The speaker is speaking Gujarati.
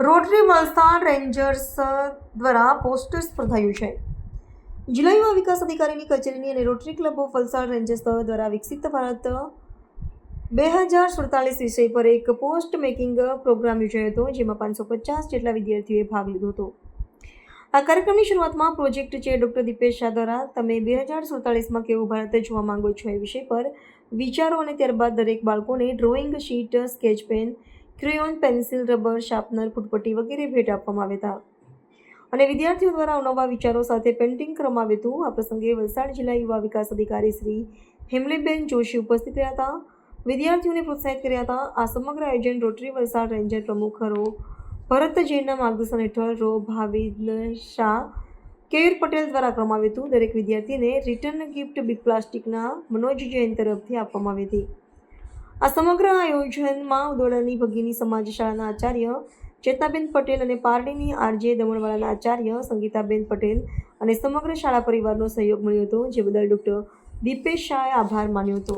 રોટરી વલસાડ રેન્જર્સ દ્વારા પોસ્ટર સ્પર્ધા છે. જિલ્લા વિકાસ અધિકારીની કચેરીની અને rotary club of Valsad rangers દ્વારા વિકસિત ભારત બે હજાર સુડતાલીસ વિષય પર એક પોસ્ટ મેકિંગ પ્રોગ્રામ યોજાયો હતો, જેમાં પાંચસો પચાસ જેટલા વિદ્યાર્થીઓએ ભાગ લીધો હતો. આ કાર્યક્રમની શરૂઆતમાં project chair doctor Dipesh Shah દ્વારા તમે બે હજાર સુડતાલીસમાં કેવું ભારત જોવા માંગો છો એ વિષય પર વિચારો અને ત્યારબાદ દરેક બાળકોને drawing sheet, sketch pen crayon, pencil, rubber, sharpener, ફૂટપટ્ટી વગેરે ભેટ આપવામાં આવ્યા હતા. અને વિદ્યાર્થીઓ દ્વારા અવનવા વિચારો સાથે પેઇન્ટિંગ કરવામાં આવ્યું હતું. આ પ્રસંગે વલસાડ જિલ્લા યુવા વિકાસ અધિકારી શ્રી હેમલીબેન જોશી ઉપસ્થિત રહ્યા હતા. વિદ્યાર્થીઓને પ્રોત્સાહિત કર્યા હતા. આ સમગ્ર આયોજન રોટરી વલસાડ રેન્જર પ્રમુખ રો, ભરત જૈનના માર્ગદર્શન હેઠળ રો ભાવિદ શાહ કેર પટેલ દ્વારા કરવામાં આવ્યું હતું. દરેક વિદ્યાર્થીને રિટર્ન ગિફ્ટ બિગ પ્લાસ્ટિકના મનોજ જૈન તરફથી આપવામાં આવી હતી. આ સમગ્ર આયોજનમાં ઉદોડાની ભગીની સમાજ શાળાના આચાર્ય ચેતનાબેન પટેલ અને પારડીની આરજે દમણવાળાના આચાર્ય સંગીતાબેન પટેલ અને સમગ્ર શાળા પરિવારનો સહયોગ મળ્યો હતો, જે બદલ ડૉક્ટર દીપેશ શાહે આભાર માન્યો હતો.